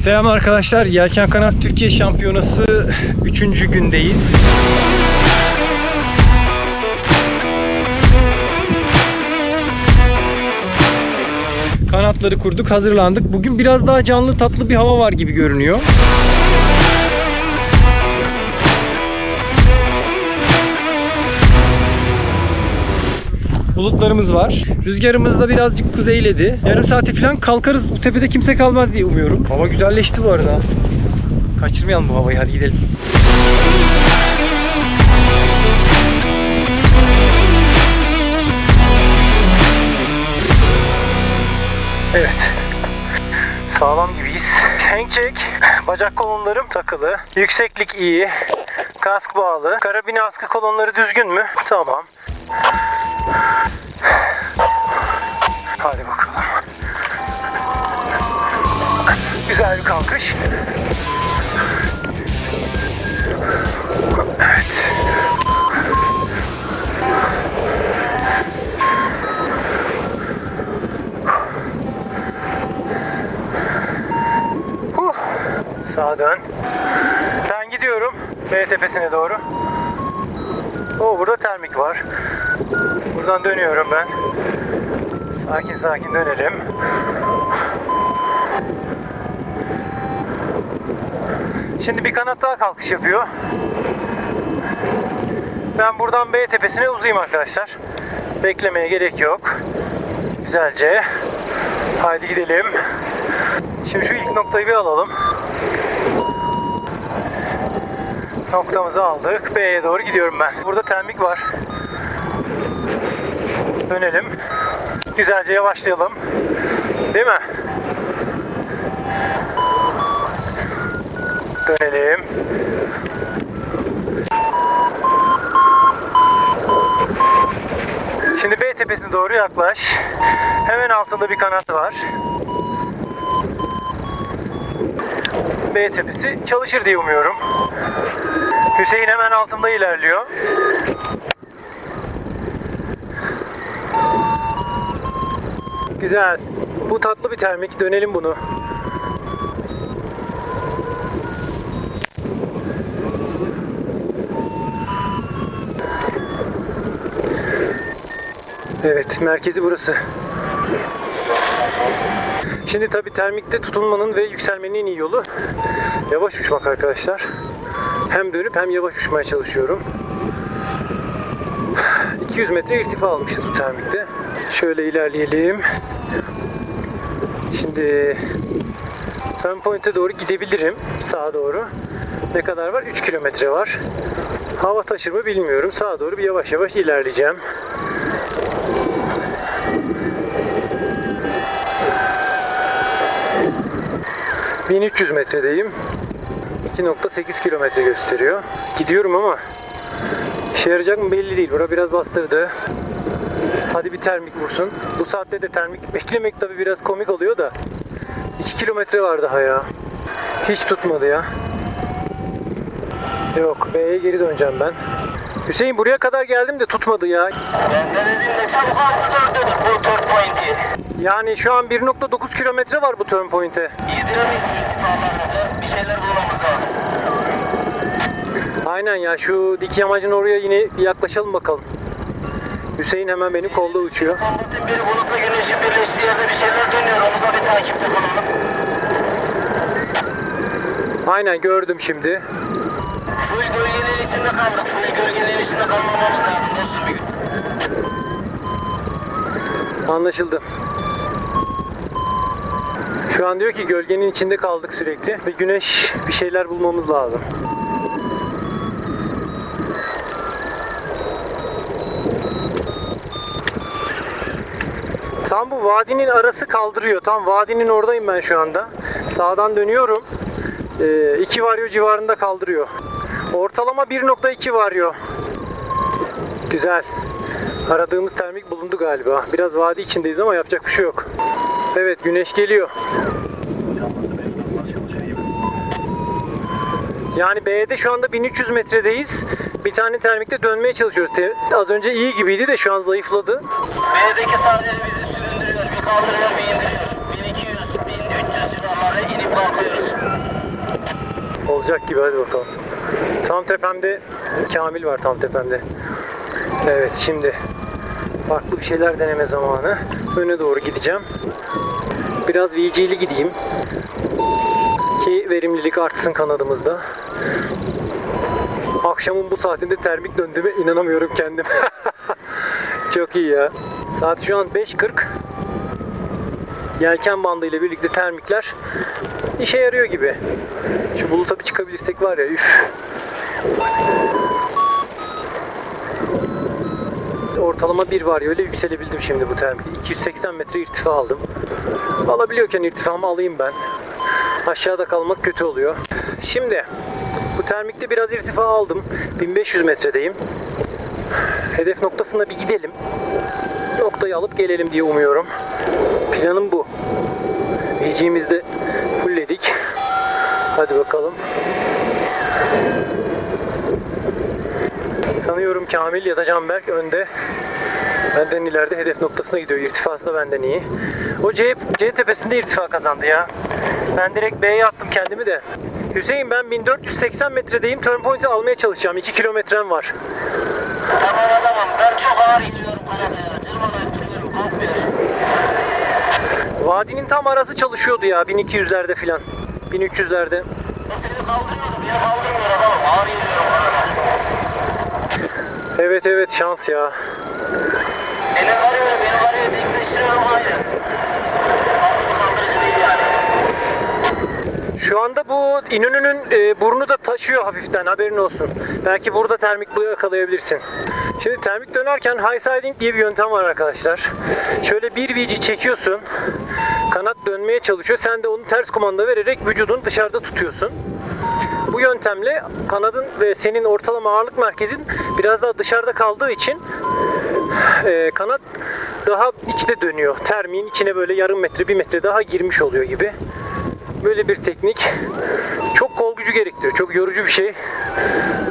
Selam arkadaşlar. Yelken Kanat Türkiye Şampiyonası 3. gündeyiz. Kanatları kurduk, hazırlandık. Bugün biraz daha canlı, tatlı bir hava var gibi görünüyor. Bulutlarımız var. Rüzgarımız da birazcık kuzeyledi. Yarım saati falan kalkarız. Bu tepede kimse kalmaz diye umuyorum. Hava güzelleşti bu arada. Kaçırmayalım bu havayı. Hadi gidelim. Evet. Sağlam gibiyiz. Hank check. Bacak kolonlarım takılı. Yükseklik iyi. Kask bağlı. Karabini askı kolonları düzgün mü? Tamam. Hadi bakalım. Güzel bir kalkış. Evet. Huh. Sağa dön. Ben gidiyorum B tepesine doğru. Oo burada termik var. Buradan dönüyorum ben. Sakin sakin dönelim. Şimdi bir kanat daha kalkış yapıyor. Ben buradan B tepesine uzayayım arkadaşlar. Beklemeye gerek yok. Güzelce. Haydi gidelim. Şimdi şu ilk noktayı bir alalım. Noktamızı aldık. B'ye doğru gidiyorum ben. Burada termik var. Dönelim. Güzelce yavaşlayalım. Değil mi? Dönelim. Şimdi B tepesine doğru yaklaş. Hemen altında bir kanat var. B tepesi çalışır diye umuyorum. Hüseyin hemen altımda ilerliyor. Güzel. Bu tatlı bir termik. Dönelim bunu. Evet, merkezi burası. Şimdi tabii termikte tutunmanın ve yükselmenin en iyi yolu yavaş uçmak arkadaşlar. Hem dönüp hem yavaş uçmaya çalışıyorum. 200 metre irtifa almışız bu termikte. Şöyle ilerleyelim. Şimdi Turn Point'e doğru gidebilirim. Sağa doğru. Ne kadar var? 3 kilometre var. Hava taşır mı bilmiyorum. Sağa doğru bir yavaş yavaş ilerleyeceğim. ...1300 metredeyim. 2.8 kilometre gösteriyor. Gidiyorum ama işe yarayacak mı belli değil. Bura biraz bastırdı. Hadi bir termik vursun. Bu saatte de termik beklemek tabi biraz komik oluyor da. 2 kilometre var daha ya. Hiç tutmadı ya. Yok B'ye geri döneceğim ben. Hüseyin buraya kadar geldim de tutmadı ya. Yani şu an 1.9 kilometre var bu turn point'e. Aynen ya şu dik yamacın oraya yine yaklaşalım bakalım. Hüseyin hemen benim kolda uçuyor. Kombatın biri bulutla güneşin birleştiği yerde bir şeyler dönüyor. Onu da bir takipte bulunun. Aynen gördüm şimdi. Full gölgelerin içinde kaldık. Full gölgelerin içinde kalmamamız lazım dostum bir gün. Anlaşıldı. Şu an diyor ki gölgenin içinde kaldık sürekli ve güneş bir şeyler bulmamız lazım. Tam bu vadinin arası kaldırıyor. Tam vadinin oradayım ben şu anda. Sağdan dönüyorum. 2 varyo civarında kaldırıyor. Ortalama 1.2 varyo. Güzel. Aradığımız termik bulundu galiba. Biraz vadi içindeyiz ama yapacak bir şey yok. Evet güneş geliyor. Yani B'de şu anda 1300 metredeyiz. Bir tane termikte dönmeye çalışıyoruz. Az önce iyi gibiydi de şu an zayıfladı. B'deki. Bir kaldırıyor bir indiriyor. 1200, 1300 civarlara inip kalkıyoruz. Olacak gibi hadi bakalım. Tam tepemde Kamil var tam tepemde. Evet şimdi farklı bir şeyler deneme zamanı. Öne doğru gideceğim. Biraz VG'li gideyim. Ki verimlilik artsın kanadımızda. Akşamın bu saatinde termik döndüğüme inanamıyorum kendim. Çok iyi ya. Saat şu an 5.40. Yelken bandı ile birlikte termikler işe yarıyor gibi. Şu buluta bir çıkabilirsek var ya üf. Ortalama bir var öyle yükselebildim şimdi bu termikte. 280 metre irtifa aldım. Alabiliyorken irtifamı alayım ben. Aşağıda kalmak kötü oluyor. Şimdi bu termikte biraz irtifa aldım. 1500 metredeyim. Hedef noktasına bir gidelim. Noktayı alıp gelelim diye umuyorum. Planım bu. VG'mizi de fullledik. Hadi bakalım. Sanıyorum Kamil ya da Canberk önde. Benden ileride hedef noktasına gidiyor. İrtifası da benden iyi. O C, C tepesinde irtifa kazandı ya. Ben direkt B'ye attım kendimi de. Hüseyin ben 1480 metredeyim. Turn point'i almaya çalışacağım. 2 kilometrem var. Tamam adamım ben çok ağır iniyorum kanadaya. Vadinin tam arası çalışıyordu ya 1200'lerde filan. 1300'lerde. O seni kaldırmıyordu beni kaldırmıyor adamım. Ağır iniyorum kanada. Evet evet şans ya. Beni arıyor beni arıyor denkleştiriyorum aynı. Aslında kaldırıcı değil yani. Şu anda bu İnönü'nün e, burnu da taşıyor hafiften haberin olsun. Belki burada termik bu yakalayabilirsin. Şimdi termik dönerken high siding diye bir yöntem var arkadaşlar. Şöyle bir VG çekiyorsun. Kanat dönmeye çalışıyor. Sen de onu ters kumanda vererek vücudunu dışarıda tutuyorsun. Bu yöntemle kanadın ve senin ortalama ağırlık merkezin biraz daha dışarıda kaldığı için e, kanat daha içte dönüyor. Termiğin içine böyle yarım metre, bir metre daha girmiş oluyor gibi. Böyle bir teknik çok kol gücü gerektiriyor. Çok yorucu bir şey.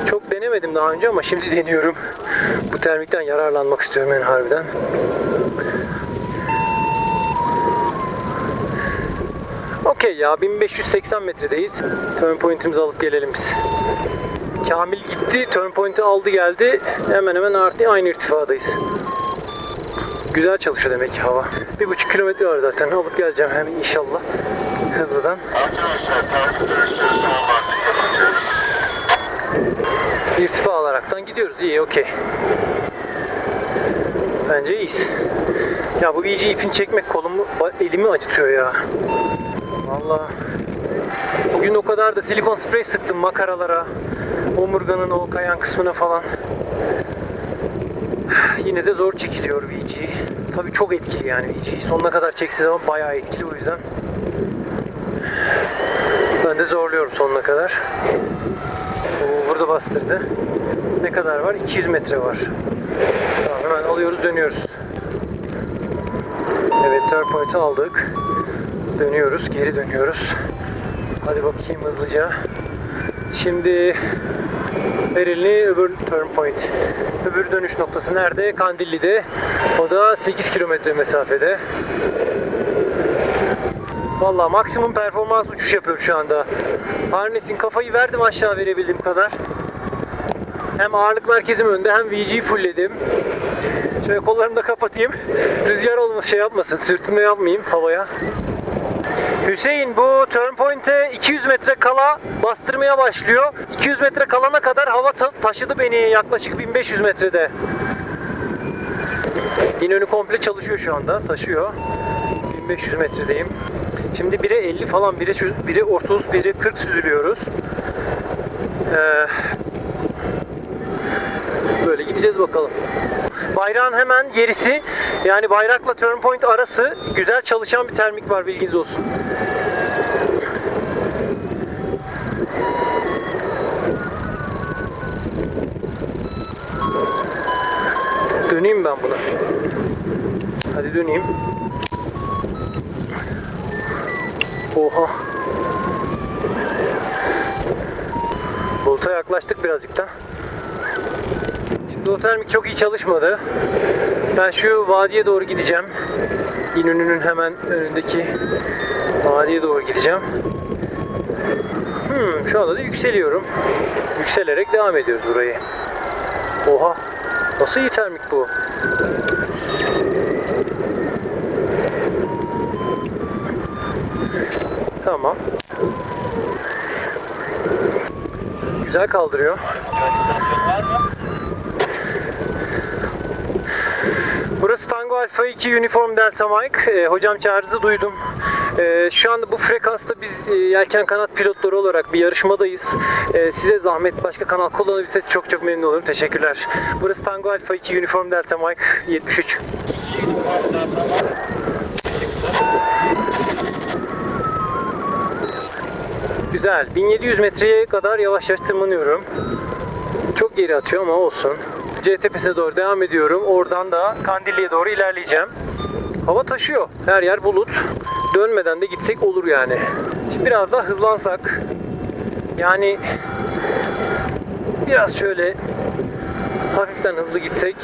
Çok denemedim daha önce ama şimdi deniyorum. Bu termikten yararlanmak istiyorum yani harbiden. Okey ya 1580 metredeyiz. Turn point'imizi alıp gelelim biz. Kamil gitti, turn point'i aldı geldi. Hemen hemen artı aynı irtifadayız. Güzel çalışıyor demek ki hava. Bir buçuk kilometre var zaten. Alıp geleceğim hem inşallah hızlıdan. Arkadaşlar takip son vakti. İrtifa alaraktan gidiyoruz. İyi, okey. Bence iyiyiz. Ya bu iyice ipini çekmek kolumu, elimi acıtıyor ya. Vallahi. Bugün o kadar da silikon sprey sıktım makaralara. Omurganın o kayan kısmına falan. Yine de zor çekiliyor VG. Tabii çok etkili yani VG. Sonuna kadar çektiği zaman bayağı etkili o yüzden. Ben de zorluyorum sonuna kadar. Burada bastırdı. Ne kadar var? 200 metre var. Tamam hemen alıyoruz dönüyoruz. Evet turn point'i aldık. Dönüyoruz geri dönüyoruz. Hadi bakayım hızlıca. Şimdi Erilli öbür turn point. Öbür dönüş noktası nerede? Kandilli'de. O da 8 kilometre mesafede. Valla maksimum performans uçuş yapıyorum şu anda. Harnes'in kafayı verdim aşağı verebildiğim kadar. Hem ağırlık merkezim önde hem VG fullledim. Şöyle kollarımı da kapatayım. Rüzgar olmasın şey yapmasın. Sürtünme yapmayayım havaya. Hüseyin bu turn point'e 200 metre kala bastırmaya başlıyor. 200 metre kalana kadar hava ta- taşıdı beni yaklaşık 1500 metrede. İnönü komple çalışıyor şu anda. Taşıyor. 1500 metredeyim. Şimdi 1'e 50 falan, 1'e çö- 1'e 30, 1'e 40 süzülüyoruz. Ee, böyle gideceğiz bakalım. Bayrağın hemen gerisi yani bayrakla turn point arası güzel çalışan bir termik var bilginiz olsun. Döneyim ben buna. Hadi döneyim. Oha. Buluta yaklaştık birazcık da. Şimdi o termik çok iyi çalışmadı. Ben şu vadiye doğru gideceğim. İnönü'nün hemen önündeki vadiye doğru gideceğim. Hmm, Şu anda da yükseliyorum. Yükselerek devam ediyoruz burayı. Oha. Nasıl iyi termik bu? Tamam. Güzel kaldırıyor. Burası Tango Alpha 2 Uniform Delta Mike. Ee, hocam çağrınızı duydum. Ee, şu anda bu frekansta biz e, yelken kanat pilotları olarak bir yarışmadayız. Ee, size zahmet başka kanal kullanabilirseniz çok çok memnun olurum. Teşekkürler. Burası Tango Alpha 2 Uniform Delta Mike 73. Güzel. 1700 metreye kadar yavaş yavaş tırmanıyorum. Çok geri atıyor ama olsun. C tepesine doğru devam ediyorum. Oradan da Kandilli'ye doğru ilerleyeceğim. Hava taşıyor. Her yer bulut. Dönmeden de gitsek olur yani. Şimdi biraz daha hızlansak. Yani biraz şöyle hafiften hızlı gitsek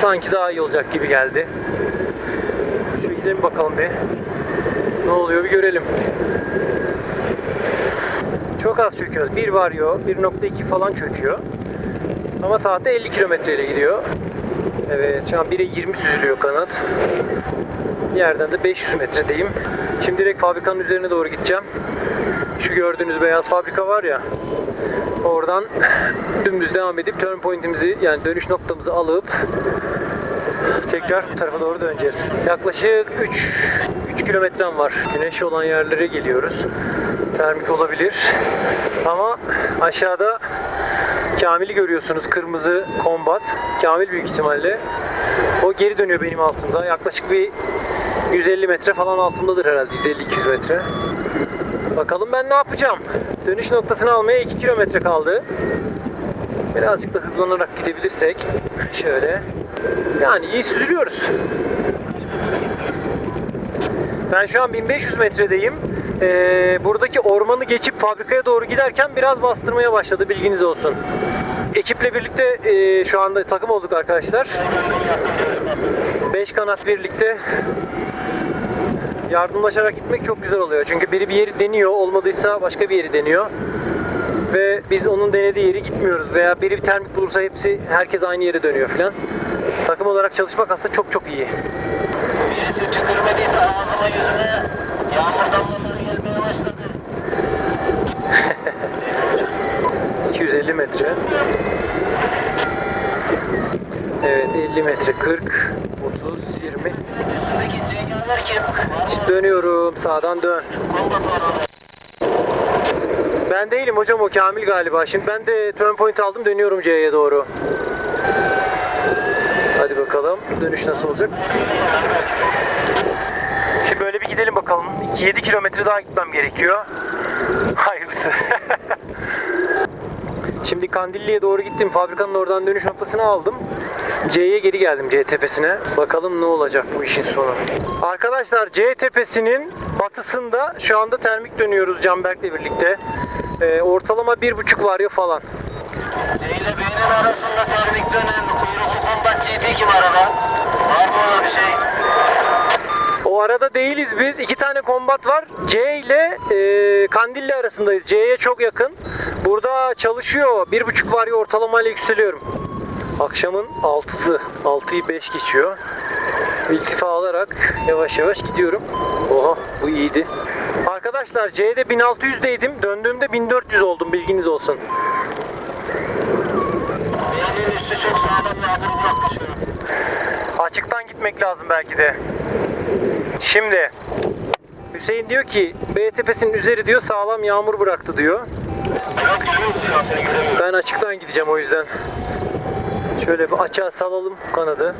sanki daha iyi olacak gibi geldi. Şu gidelim bakalım bir. Ne oluyor bir görelim. Çok az çöküyoruz. 1 varıyor, 1.2 falan çöküyor. Ama saatte 50 kilometre ile gidiyor. Evet, şu an 1'e 20 süzülüyor kanat. Bir yerden de 500 metredeyim. Şimdi direkt fabrikanın üzerine doğru gideceğim. Şu gördüğünüz beyaz fabrika var ya. Oradan dümdüz devam edip turn point'imizi yani dönüş noktamızı alıp tekrar bu tarafa doğru döneceğiz. Yaklaşık 3 3 kilometrem var. Güneş olan yerlere geliyoruz. Termik olabilir. Ama aşağıda Kamil'i görüyorsunuz. Kırmızı kombat. Kamil büyük ihtimalle. O geri dönüyor benim altımda. Yaklaşık bir 150 metre falan altımdadır herhalde. 150-200 metre. Bakalım ben ne yapacağım. Dönüş noktasını almaya 2 kilometre kaldı. Birazcık da hızlanarak gidebilirsek şöyle. Yani iyi süzülüyoruz. Ben şu an 1500 metredeyim. Ee, buradaki ormanı geçip fabrikaya doğru giderken biraz bastırmaya başladı bilginiz olsun. Ekiple birlikte e, şu anda takım olduk arkadaşlar. 5 kanat birlikte yardımlaşarak gitmek çok güzel oluyor. Çünkü biri bir yeri deniyor, olmadıysa başka bir yeri deniyor. Ve biz onun denediği yeri gitmiyoruz veya biri bir termik bulursa hepsi herkes aynı yere dönüyor filan. Takım olarak çalışmak aslında çok çok iyi. Birisi tükürmediyse ağzıma yüzüme yağmur damlaları gelmeye başladı. 250 metre. Evet 50 metre 40 30 20 Peki cengaver kim? Var mı? Şimdi dönüyorum sağdan dön. Ben değilim hocam o Kamil galiba. Şimdi ben de turn point aldım dönüyorum C'ye doğru. Hadi bakalım dönüş nasıl olacak? Gidelim bakalım. 7 kilometre daha gitmem gerekiyor. Hayırlısı. Şimdi Kandilli'ye doğru gittim. Fabrikanın oradan dönüş noktasını aldım. C'ye geri geldim C tepesine. Bakalım ne olacak bu işin sonu. Arkadaşlar C tepesinin batısında şu anda termik dönüyoruz Canberk'le birlikte. Ee, ortalama bir buçuk varıyor falan. C ile B'nin arasında termik dönen kuyruklu kombat GT kim arada? Var mı orada bir şey? O arada değiliz biz. İki tane kombat var. C ile e, Kandilli arasındayız. C'ye çok yakın. Burada çalışıyor. Bir buçuk var ya ortalamayla yükseliyorum. Akşamın 6'sı. 6'yı 5 geçiyor. İltifa alarak yavaş yavaş gidiyorum. Oha bu iyiydi. Arkadaşlar C'de 1600'deydim. Döndüğümde 1400 oldum bilginiz olsun. Açıktan gitmek lazım belki de. Şimdi Hüseyin diyor ki B tepesinin üzeri diyor sağlam yağmur bıraktı diyor. Ben açıktan gideceğim o yüzden. Şöyle bir açığa salalım kanadı.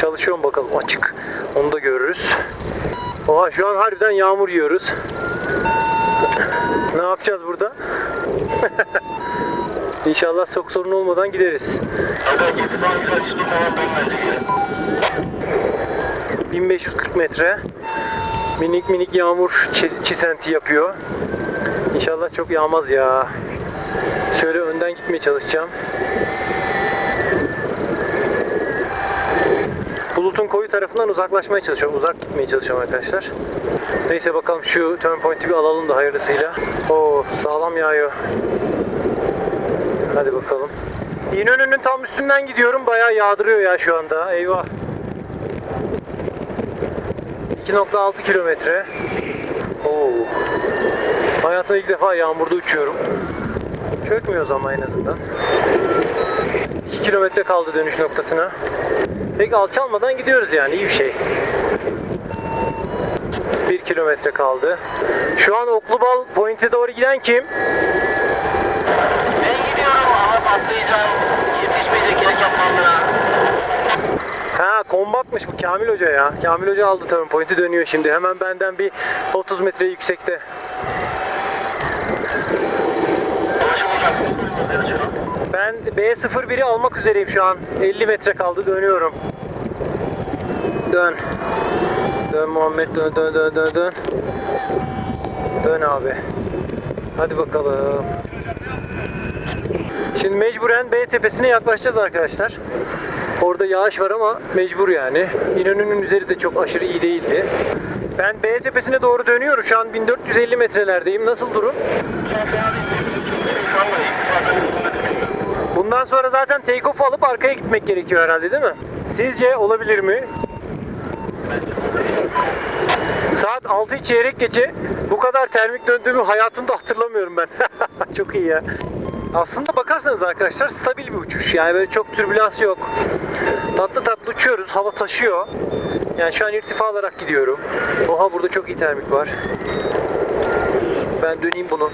Çalışıyorum bakalım açık. Onu da görürüz. Oha şu an harbiden yağmur yiyoruz. ne yapacağız burada? İnşallah çok sorun olmadan gideriz. Hadi git ben biraz üstü falan dönmedi geri. 1540 metre. Minik minik yağmur çi- çisenti yapıyor. İnşallah çok yağmaz ya. Şöyle önden gitmeye çalışacağım. Bulutun koyu tarafından uzaklaşmaya çalışıyorum. Uzak gitmeye çalışıyorum arkadaşlar. Neyse bakalım şu turn point'i bir alalım da hayırlısıyla. Oo sağlam yağıyor. Hadi bakalım. İnönü'nün tam üstünden gidiyorum. Bayağı yağdırıyor ya şu anda. Eyvah. 2.6 kilometre. Oo. Hayatımda ilk defa yağmurda uçuyorum. Çökmüyoruz ama en azından. 2 kilometre kaldı dönüş noktasına. Pek alçalmadan gidiyoruz yani iyi bir şey. 1 kilometre kaldı. Şu an Oklubal Point'e doğru giden kim? Ben gidiyorum ama patlayacağım. Yetişmeyecek yer yapmam lazım. Kombatmış bu Kamil Hoca ya. Kamil Hoca aldı turn point'i dönüyor şimdi. Hemen benden bir 30 metre yüksekte. Ben B01'i almak üzereyim şu an. 50 metre kaldı dönüyorum. Dön. Dön Muhammed dön dön dön dön dön. Dön abi. Hadi bakalım. Şimdi mecburen B tepesine yaklaşacağız arkadaşlar. Orada yağış var ama mecbur yani. İnönü'nün üzeri de çok aşırı iyi değildi. Ben B tepesine doğru dönüyorum. Şu an 1450 metrelerdeyim. Nasıl durum? Bundan sonra zaten take off alıp arkaya gitmek gerekiyor herhalde değil mi? Sizce olabilir mi? Saat 6 çeyrek geçe bu kadar termik döndüğümü hayatımda hatırlamıyorum ben. çok iyi ya. Aslında bakarsanız arkadaşlar stabil bir uçuş. Yani böyle çok türbülans yok. Tatlı tatlı uçuyoruz. Hava taşıyor. Yani şu an irtifa alarak gidiyorum. Oha burada çok iyi termik var. Ben döneyim bunu.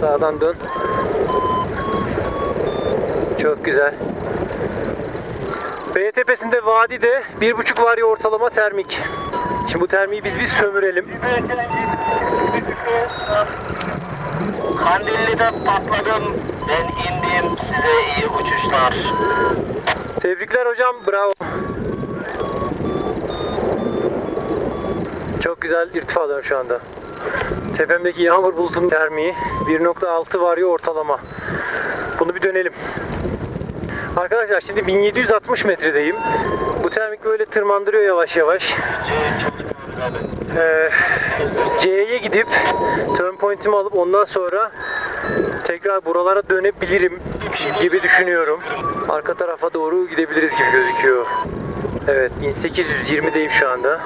Sağdan dön. Çok güzel. B tepesinde vadide bir buçuk var ya ortalama termik. Şimdi bu termiği biz bir sömürelim. Kandilli'de patladım. Ben indim. Size iyi uçuşlar. Tebrikler hocam. Bravo. Çok güzel irtifa alıyorum şu anda. Tepemdeki yağmur bulutunun termiği 1.6 var ya ortalama. Bunu bir dönelim. Arkadaşlar şimdi 1760 metredeyim. Bu termik böyle tırmandırıyor yavaş yavaş. Ee, C'ye gidip turn point'imi alıp ondan sonra tekrar buralara dönebilirim gibi düşünüyorum. Arka tarafa doğru gidebiliriz gibi gözüküyor. Evet 1820'deyim şu anda.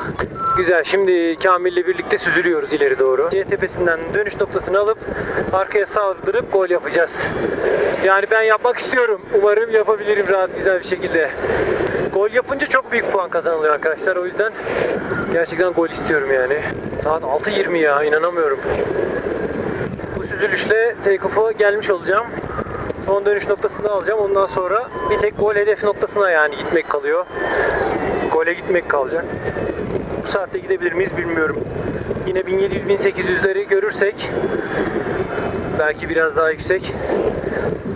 Güzel şimdi Kamil'le birlikte süzülüyoruz ileri doğru. C tepesinden dönüş noktasını alıp arkaya saldırıp gol yapacağız. Yani ben yapmak istiyorum. Umarım yapabilirim rahat güzel bir şekilde. Gol yapınca çok büyük puan kazanılıyor arkadaşlar. O yüzden gerçekten gol istiyorum yani. Saat 6.20 ya inanamıyorum. Bu süzülüşle take-off'a gelmiş olacağım. Son dönüş noktasını alacağım. Ondan sonra bir tek gol hedef noktasına yani gitmek kalıyor. Gole gitmek kalacak. Bu saatte gidebilir miyiz bilmiyorum. Yine 1700-1800'leri görürsek belki biraz daha yüksek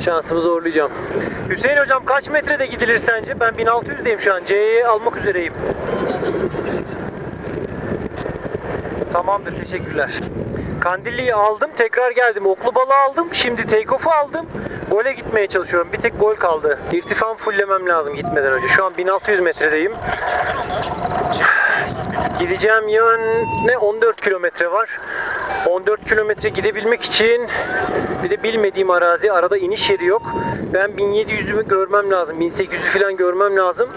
şansımı zorlayacağım. Hüseyin hocam kaç metrede gidilir sence? Ben 1600'deyim şu an. C'yi almak üzereyim. Tamamdır teşekkürler. Kandilli'yi aldım tekrar geldim. Oklu balı aldım. Şimdi take off'u aldım. Gole gitmeye çalışıyorum. Bir tek gol kaldı. İrtifam fulllemem lazım gitmeden önce. Şu an 1600 metredeyim. Gideceğim yön ne 14 kilometre var. 14 kilometre gidebilmek için bir de bilmediğim arazi arada iniş yeri yok. Ben 1700'ümü görmem lazım. 1800'ü falan görmem lazım.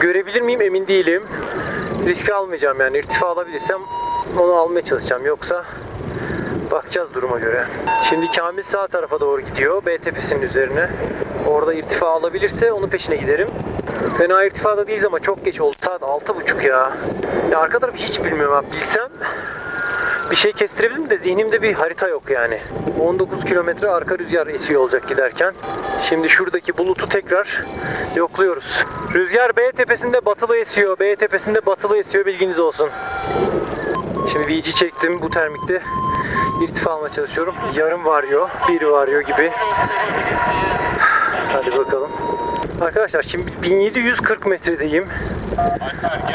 Görebilir miyim emin değilim. Risk almayacağım yani irtifa alabilirsem onu almaya çalışacağım. Yoksa bakacağız duruma göre. Şimdi Kamil sağ tarafa doğru gidiyor. B tepesinin üzerine. Orada irtifa alabilirse onun peşine giderim. Fena irtifada değiliz ama çok geç oldu. Saat 6.30 ya. Ya arka tarafı hiç bilmiyorum abi. Bilsem bir şey kestirebilirim de zihnimde bir harita yok yani. 19 kilometre arka rüzgar esiyor olacak giderken. Şimdi şuradaki bulutu tekrar yokluyoruz. Rüzgar B tepesinde batılı esiyor. B tepesinde batılı esiyor bilginiz olsun. Şimdi VG çektim bu termikte. irtifa almaya çalışıyorum. Yarım varıyor, bir varıyor gibi. Hadi bakalım. Arkadaşlar şimdi 1740 metredeyim.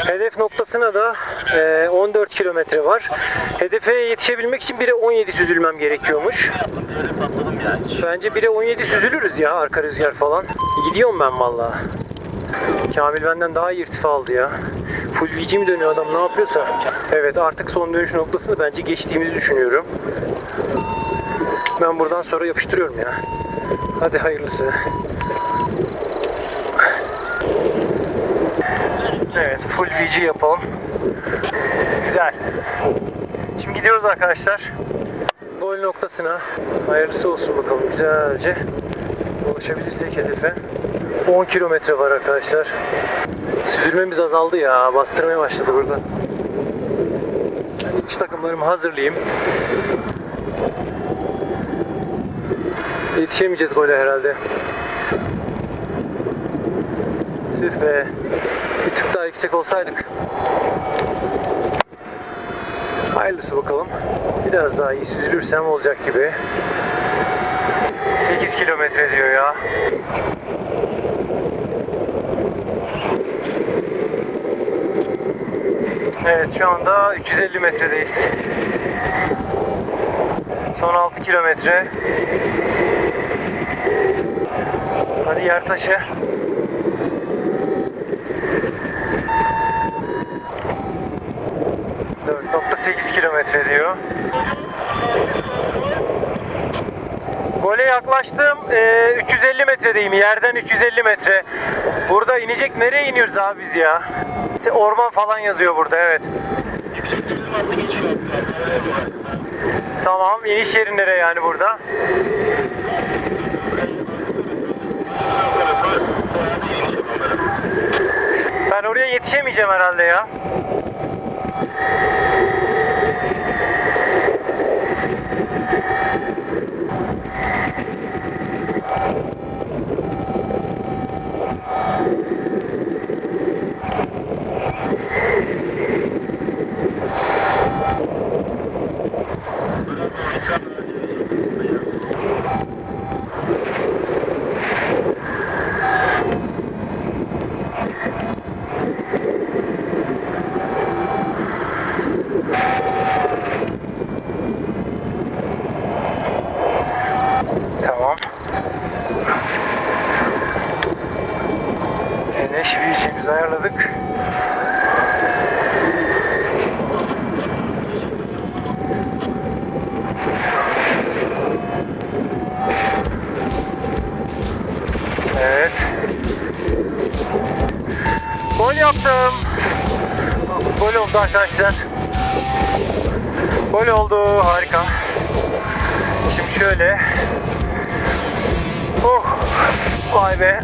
Hedef noktasına da e, 14 kilometre var. Hedefe yetişebilmek için 1'e 17 süzülmem gerekiyormuş. Bence 1'e 17 süzülürüz ya arka rüzgar falan. Gidiyorum ben valla. Kamil benden daha iyi irtifa aldı ya. Full VG mi dönüyor adam ne yapıyorsa. Evet artık son dönüş noktasını bence geçtiğimizi düşünüyorum. Ben buradan sonra yapıştırıyorum ya. Hadi hayırlısı. Evet full VG yapalım. Güzel. Şimdi gidiyoruz arkadaşlar. Gol noktasına. Hayırlısı olsun bakalım güzelce. Ulaşabilirsek hedefe. 10 kilometre var arkadaşlar. Süzülmemiz azaldı ya. Bastırmaya başladı burada. Ben takımlarımı hazırlayayım. Yetişemeyeceğiz gole herhalde. Tüh. Yüksek olsaydık. Hayırlısı bakalım. Biraz daha iyi süzülürsem olacak gibi. 8 kilometre diyor ya. Evet şu anda 350 metredeyiz. Son 6 kilometre. Hadi yer taşı. ...4.8 kilometre diyor. Gole yaklaştım. Ee, 350 metredeyim. Yerden 350 metre. Burada inecek nereye iniyoruz abi biz ya? İşte Orman falan yazıyor burada evet. Tamam iniş yeri nereye yani burada? Ben oraya yetişemeyeceğim herhalde ya. Tamam. Eneş bir işimizi ayarladık. Evet. Gol yaptım. Gol oldu arkadaşlar. Gol oldu. Harika. Şimdi şöyle. Oh. Vay be.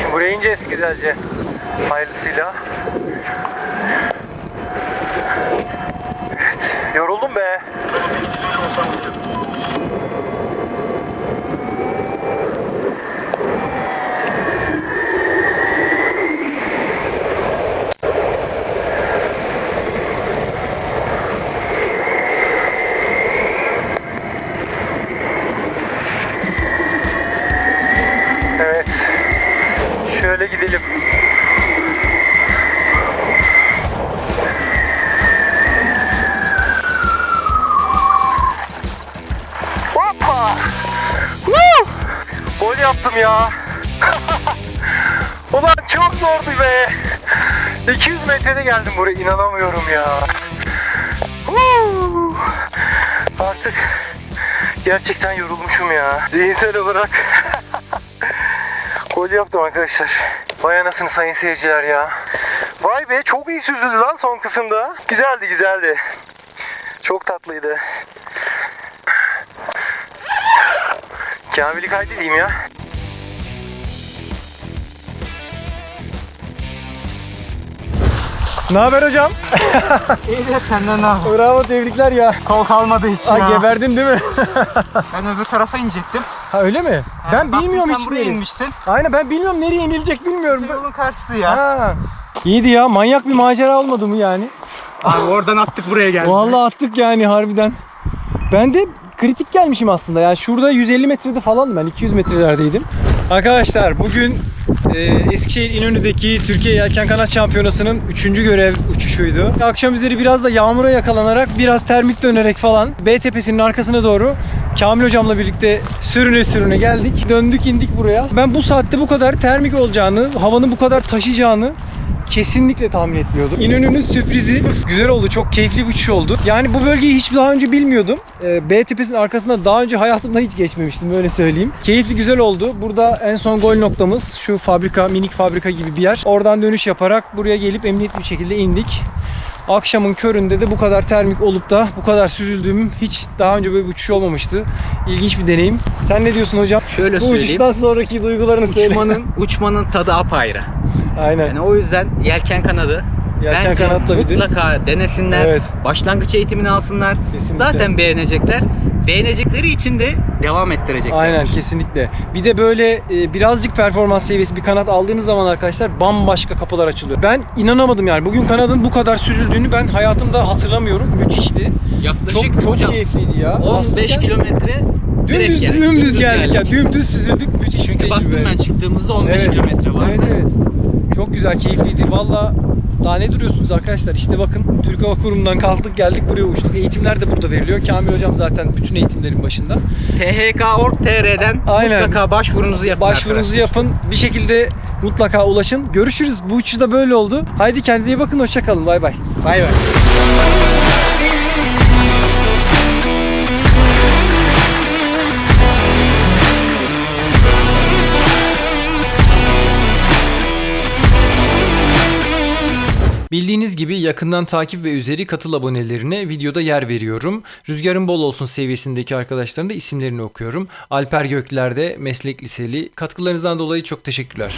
Şimdi buraya ineceğiz güzelce. Hayırlısıyla. Yaptım ya. Ulan çok zordu be. 200 metrede geldim buraya inanamıyorum ya. Artık gerçekten yorulmuşum ya. Zihinsel olarak. Gol yaptım arkadaşlar. Vay anasını sayın seyirciler ya. Vay be çok iyi süzüldü lan son kısımda. Güzeldi güzeldi. Çok tatlıydı. Kamil'i kaydedeyim ya. Ne haber hocam? İyi de senden ne yapayım? Bravo tebrikler ya. Kol kalmadı hiç Aa, ya. geberdin değil mi? Ben öbür tarafa inecektim. ha öyle mi? ben Baktım bilmiyorum sen hiç buraya yeri. inmiştin. Aynen ben bilmiyorum nereye inilecek bilmiyorum. Yolun karşısı ya. Ha. İyiydi ya manyak bir macera olmadı mı yani? Abi oradan attık buraya geldik. Vallahi attık yani harbiden. Ben de kritik gelmişim aslında. Yani şurada 150 metrede falandım ben 200 metrelerdeydim. Arkadaşlar bugün e, Eskişehir İnönü'deki Türkiye Yelken Kanat Şampiyonası'nın 3. görev uçuşuydu. Akşam üzeri biraz da yağmura yakalanarak biraz termik dönerek falan B tepesinin arkasına doğru Kamil hocamla birlikte sürüne sürüne geldik. Döndük indik buraya. Ben bu saatte bu kadar termik olacağını, havanın bu kadar taşıyacağını kesinlikle tahmin etmiyordum. İnönü'nün sürprizi güzel oldu. Çok keyifli bir uçuş oldu. Yani bu bölgeyi hiç daha önce bilmiyordum. Ee, B tepesinin arkasında daha önce hayatımda hiç geçmemiştim böyle söyleyeyim. Keyifli güzel oldu. Burada en son gol noktamız şu fabrika, minik fabrika gibi bir yer. Oradan dönüş yaparak buraya gelip emniyetli bir şekilde indik. Akşamın köründe de bu kadar termik olup da bu kadar süzüldüğüm hiç daha önce böyle bir uçuş olmamıştı. İlginç bir deneyim. Sen ne diyorsun hocam? Şöyle Bu söyleyeyim. uçuştan sonraki duygularını söyle. Uçmanın, uçmanın tadı apayrı. Aynen. Yani o yüzden yelken kanadı Yelken bence kanatla mutlaka denesinler. Evet. Başlangıç eğitimini alsınlar. Kesinlikle. Zaten beğenecekler. Beğenecekleri için de devam ettirecekler. Aynen kesinlikle. Bir de böyle e, birazcık performans seviyesi bir kanat aldığınız zaman arkadaşlar bambaşka kapılar açılıyor. Ben inanamadım yani. Bugün kanadın bu kadar süzüldüğünü ben hayatımda hatırlamıyorum. Müthişti. Yaklaşık Çok çok hocam keyifliydi ya. 15 Bastırken kilometre Dümdüz, yani. dümdüz geldik ya. Dümdüz süzüldük. Müthiş Çünkü baktım tecrübe. ben çıktığımızda 15 Evet. kilometre var. Evet evet. Çok güzel, keyifliydi. Valla daha ne duruyorsunuz arkadaşlar? İşte bakın Türk Hava Kurumu'ndan kalktık geldik buraya uçtuk. Eğitimler de burada veriliyor. Kamil Hocam zaten bütün eğitimlerin başında. THK.org.tr'den Aynen. mutlaka başvurunuzu yapın Başvurunuzu arkadaşlar. yapın. Bir şekilde mutlaka ulaşın. Görüşürüz. Bu uçuş da böyle oldu. Haydi kendinize iyi bakın. Hoşçakalın. Bay bay. Bay bay. Bildiğiniz gibi yakından takip ve üzeri katıl abonelerine videoda yer veriyorum. Rüzgarın bol olsun seviyesindeki arkadaşların da isimlerini okuyorum. Alper Gökler'de meslek liseli. Katkılarınızdan dolayı çok teşekkürler.